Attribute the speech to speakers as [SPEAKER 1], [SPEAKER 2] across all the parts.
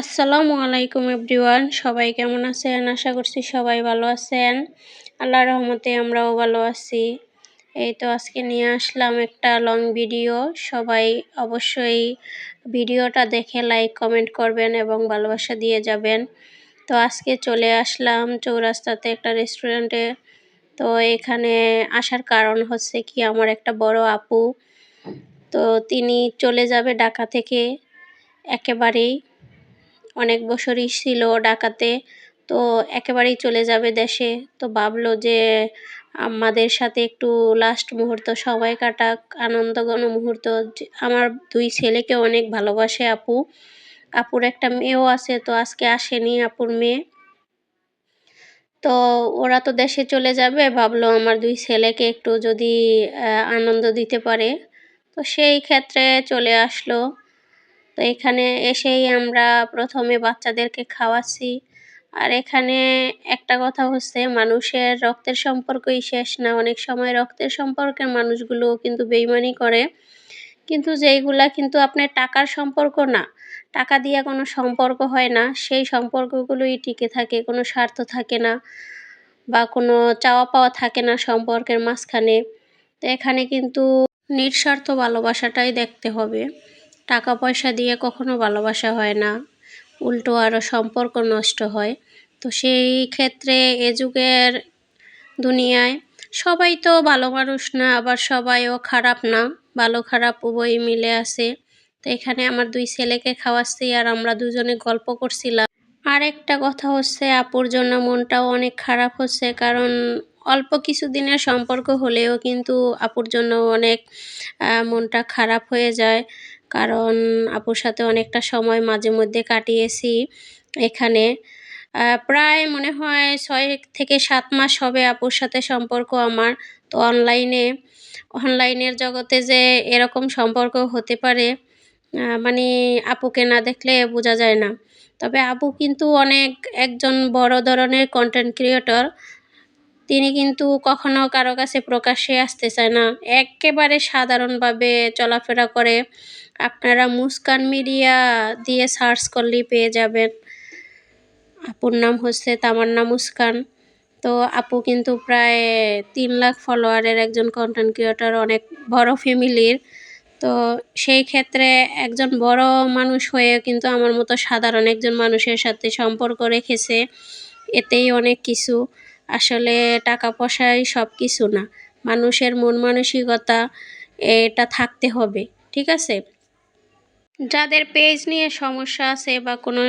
[SPEAKER 1] আসসালামু আলাইকুম এভরিওয়ান, সবাই কেমন আছেন? আশা করছি সবাই ভালো আছেন। আল্লাহ রহমতে আমরাও ভালো আছি। এই তো আজকে নিয়ে আসলাম একটা লং ভিডিও সবাই অবশ্যই ভিডিওটা দেখে লাইক কমেন্ট করবেন এবং ভালোবাসা দিয়ে যাবেন। তো আজকে চলে আসলাম চৌরাস্তাতে একটা রেস্টুরেন্টে তো এখানে আসার কারণ হচ্ছে কি, আমার একটা বড় আপু। তো তিনি চলে যাবে ঢাকা থেকে একেবারেই। অনেক বছরই ছিল ডাকাতে তো একেবারেই চলে যাবে দেশে। তো ভাবলো যে আমাদের সাথে একটু লাস্ট মুহূর্ত সবাই কাটাক, আনন্দঘন মুহূর্ত। আমার দুই ছেলেকে অনেক ভালোবাসে আপু। আপুর একটা মেয়েও আছে, তো আজকে আসেনি আপুর মেয়ে। তো ওরা তো দেশে চলে যাবে, ভাবলো আমার দুই ছেলেকে একটু যদি আনন্দ দিতে পারে। তো সেই ক্ষেত্রে চলে আসলো। তো এখানে এসেই আমরা প্রথমে বাচ্চাদেরকে খাওয়াচ্ছি। আর এখানে একটা কথা হচ্ছে, মানুষের রক্তের সম্পর্কই শেষ না। অনেক সময় রক্তের সম্পর্কের মানুষগুলো কিন্তু বেইমানি করে। কিন্তু যেইগুলা কিন্তু আপনার টাকার সম্পর্ক না, টাকা দিয়ে কোনো সম্পর্ক হয় না, সেই সম্পর্কগুলোই টিকে থাকে। কোনো স্বার্থ থাকে না বা কোনো চাওয়া পাওয়া থাকে না সম্পর্কের মাঝখানে। তো এখানে কিন্তু নিঃস্বার্থ ভালোবাসাটাই দেখতে হবে। টাকা পয়সা দিয়ে কখনো ভালোবাসা হয় না। উল্টো আরও সম্পর্ক নষ্ট হয়। তো সেই ক্ষেত্রে এ যুগের দুনিয়ায় সবাই তো ভালো মানুষ না, আবার সবাইও খারাপ না। ভালো খারাপ উভয়ই মিলে আছে। তো এখানে আমার দুই ছেলেকে খাওয়াচ্ছি আর আমরা দুজনে গল্প করছিলাম। আর একটা কথা হচ্ছে, আপুর জন্য মনটাও অনেক খারাপ হচ্ছে। কারণ অল্প কিছু দিনের সম্পর্ক হলেও কিন্তু আপুর জন্য অনেক মনটা খারাপ হয়ে যায়। কারণ আপুর সাথে অনেকটা সময় মাঝে মধ্যে কাটিয়েছি। এখানে প্রায় মনে হয় ছয় থেকে সাত মাস হবে আপুর সাথে সম্পর্ক আমার। তো অনলাইনে, অনলাইনের জগতে যে এরকম সম্পর্ক হতে পারে মানে আপুকে না দেখলে বোঝা যায় না। তবে আপু কিন্তু অনেক একজন বড় ধরনের কন্টেন্ট ক্রিয়েটর তিনি কিন্তু কখনো কারও কাছে প্রকাশ্যে আসতে চায় না। একেবারে সাধারণভাবে চলাফেরা করে। আপনারা মুস্কান মিডিয়া দিয়ে সার্চ করলেই পেয়ে যাবেন। আপুর নাম হচ্ছে তামান্না মুস্কান। তো আপু কিন্তু প্রায় তিন লাখ ফলোয়ারের একজন কন্টেন্ট ক্রিয়েটার অনেক বড় ফ্যামিলির তো সেই ক্ষেত্রে একজন বড় মানুষ হয়ে কিন্তু আমার মতো সাধারণ একজন মানুষের সাথে সম্পর্ক রেখেছে। এতেই অনেক কিছু। আসলে টাকা পয়সাই সব কিছু না। মানুষের মন মানসিকতা, এটা থাকতে হবে, ঠিক আছে? যাদের পেজ নিয়ে সমস্যা আছে বা কোনো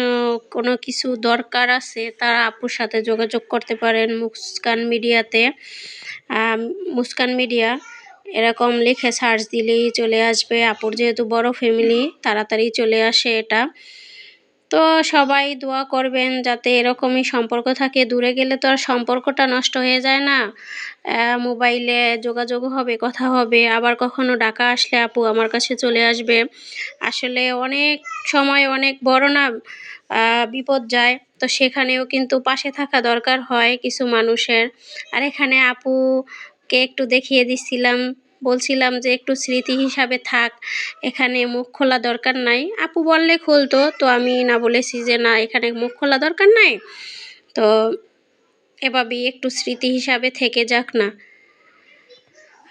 [SPEAKER 1] কোনো কিছু দরকার আছে, তারা আপুর সাথে যোগাযোগ করতে পারেন মুস্কান মিডিয়াতে। মুস্কান মিডিয়া এরকম লিখে সার্চ দিলেই চলে আসবে। আপুর যেহেতু বড় ফ্যামিলি তাড়াতাড়ি চলে আসে এটা। তো সবাই দোয়া করবেন যাতে এরকমই সম্পর্ক থাকে। দূরে গেলে তো আর সম্পর্কটা নষ্ট হয়ে যায় না। মোবাইলে যোগাযোগ হবে, কথা হবে। আবার কখনো ডাকা আসলে আপু আমার কাছে চলে আসবে। আসলে অনেক সময় অনেক বড় না বিপদ যায়। তো সেখানেও কিন্তু পাশে থাকা দরকার হয় কিছু মানুষের। আর এখানে আপুকে একটু দেখিয়ে দিচ্ছিলাম বলছিলাম যে একটু স্মৃতি হিসাবে থাক, এখানে মুখ খোলা দরকার নাই। আপু বললে খুলতো, তো আমি না বলেছি যে না, এখানে মুখ খোলা দরকার নাই। তো এভাবেই একটু স্মৃতি হিসাবে থেকে যাক না।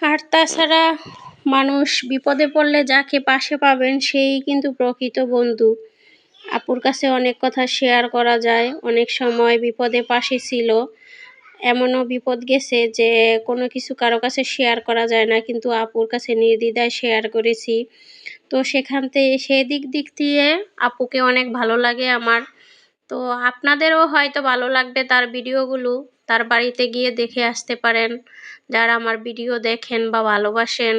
[SPEAKER 1] আর তাছাড়া মানুষ বিপদে পড়লে যাকে পাশে পাবেন, সেই কিন্তু প্রকৃত বন্ধু। আপুর কাছে অনেক কথা শেয়ার করা যায়, অনেক সময় বিপদে পাশে ছিল। এমনও বিপদ গেছে যে কোনো কিছু কারও কাছে শেয়ার করা যায় না, কিন্তু আপুর কাছে নির্দ্বিধায় শেয়ার করেছি। তো সেখান থেকে সেদিক দিক দিয়ে আপুকে অনেক ভালো লাগে আমার। তো আপনাদেরও হয়তো ভালো লাগবে তার ভিডিওগুলো, তার বাড়িতে গিয়ে দেখে আসতে পারেন। যারা আমার ভিডিও দেখেন বা ভালোবাসেন,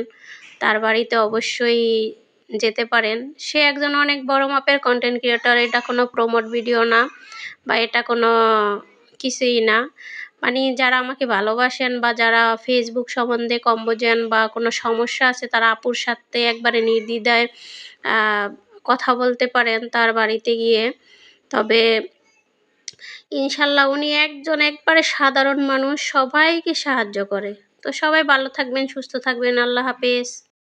[SPEAKER 1] তার বাড়িতে অবশ্যই যেতে পারেন। সে একজন অনেক বড় মাপের কন্টেন্ট ক্রিয়েটর এটা কোনো প্রমোট ভিডিও না বা এটা কোনো কিছুই না। মানে যারা আমাকে ভালোবাসেন বা যারা ফেসবুক সম্বন্ধে কম বোঝেন বা কোনো সমস্যা আছে, তারা আপুর সাথে একবারে নির্দ্বিধায় কথা বলতে পারেন তার বাড়িতে গিয়ে। তবে ইনশাল্লাহ উনি একজন একবারে সাধারণ মানুষ, সবাইকে সাহায্য করে। তো সবাই ভালো থাকবেন, সুস্থ থাকবেন, আল্লাহ হাফেজ।